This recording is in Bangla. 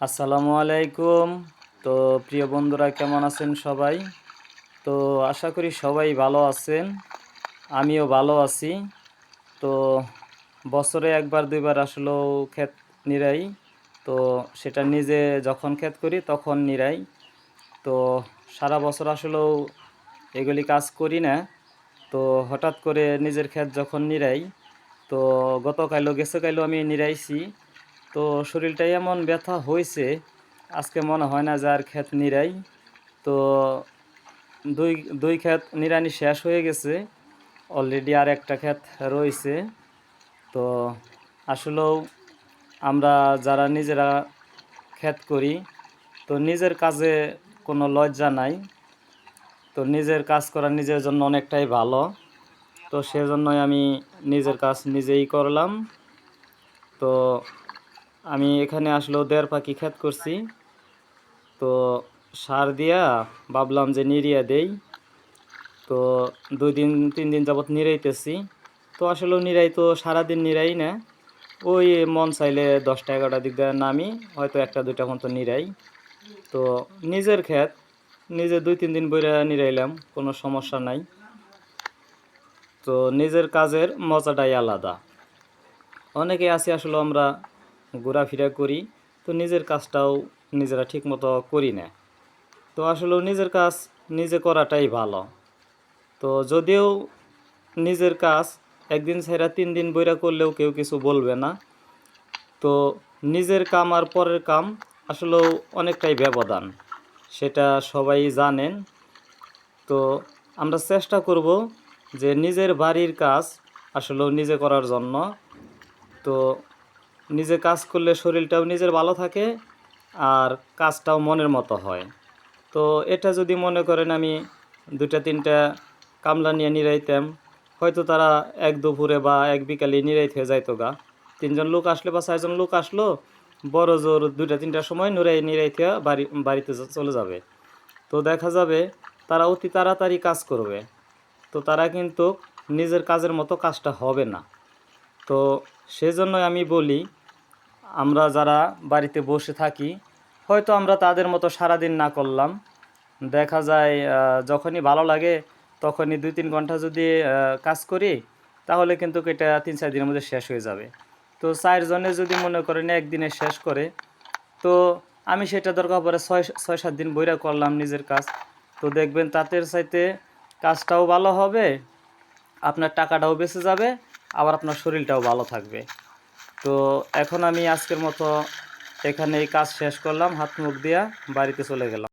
আসসালামু আলাইকুম। তো প্রিয় বন্ধুরা, কেমন আছেন সবাই? তো আশা করি সবাই ভালো আছেন। আমিও ভালো আছি। তো বছরে একবার, দুইবার আসলেও ক্ষেত নিরাই। তো সেটা নিজে যখন ক্ষেত করি, তখন নিরাই। তো সারা বছর আসলেও এগুলি কাজ করি না। তো হঠাৎ করে নিজের ক্ষেত যখন নিরাই, তো গতকালও গেছে আমি নিরাইছি। তো শরীরটাই এমন ব্যথা হয়েছে, আজকে মনে হয় না যে আর ক্ষেত নিরাই। তো দুই দুই ক্ষেত নিরানি শেষ হয়ে গেছে অলরেডি আর একটা ক্ষেত রয়েছে। তো আসলেও আমরা যারা নিজেরা ক্ষেত করি, তো নিজের কাজে কোনো লজ্জা নাই। তো নিজের কাজ করা নিজের জন্য অনেকটাই ভালো। তো সেজন্যই আমি নিজের কাজ নিজেই করলাম। তো আমি এখানে আসলেও দেড় পাখি ক্ষেত করছি। তো সার দিয়া ভাবলাম যে নিরিয়া দেই। তো দুই দিন, তিন দিন যাবৎ নিরাইতেছি তো আসলেও নিরাই তো সারাদিন নিরাই না। ওই মন চাইলে দশটা, এগারোটা দিক দিয়ে নামি, হয়তো একটা, দুইটা মতো নিরাই তো নিজের ক্ষেত নিজে দুই, তিন দিন বইরা নিরাইলাম কোনো সমস্যা নাই। তো নিজের কাজের মজাটাই আলাদা। অনেকে আছি আসলে আমরা ঘোরাফেরা করি, তো নিজের কাজটাও নিজেরা ঠিকমতো করি না। তো আসলেও নিজের কাজ নিজে করাটাই ভালো। তো যদিও নিজের কাজ একদিন ছাইরা তিন দিন বইরা করলেও কেউ কিছু বলবে না, তো নিজের কাম আর পরের কাম আসলেও অনেকটাই ব্যবধান, সেটা সবাই জানেন। তো আমরা চেষ্টা করব যে নিজের বাড়ির কাজ আসলেও নিজে করার জন্য। তো নিজে কাজ করলে শরীরটাও নিজের ভালো থাকে আর কাজটাও মনের মতো হয়। তো এটা যদি মনে করেন আমি দুটা তিনটা কামলা নিয়ে নিরাইতাম, হয়তো তারা এক দুপুরে বা এক বিকালে নিরাইত যাইতো গা। তিনজন লোক আসলে বা চারজন লোক আসলো, বড় জোর দুইটা, তিনটার সময় নুরাই নিরাইতে বাড়ি, বাড়িতে চলে যাবে। তো দেখা যাবে তারা অতি তাড়াতাড়ি কাজ করবে। তো তারা কিন্তু নিজের কাজের মতো কাজটা হবে না। তো সেজন্যই আমি বলি আমরা যারা বাড়িতে বসে থাকি, হয়তো আমরা তাদের মতো সারাদিন না করলাম। দেখা যায় যখনই ভালো লাগে, তখনই দুই তিন ঘণ্টা যদি কাজ করি, তাহলে কিন্তু এটা তিন চার দিনের মধ্যে শেষ হয়ে যাবে। তো চারজনে যদি মনে করেন একদিনে শেষ করে, তো আমি সেটা দরকার পড়ে ছয় ছয়, সাত দিন বইরা করলাম নিজের কাজ। তো দেখবেন তাদের চাইতে কাজটাও ভালো হবে, আপনার টাকাটাও বেঁচে যাবে, আবার আপনার শরীরটাও ভালো থাকবে। তো এখন আমি আজকের মতো এখানে এই কাজ শেষ করলাম, হাত মুখ দিয়া বাড়িতে চলে গেলাম।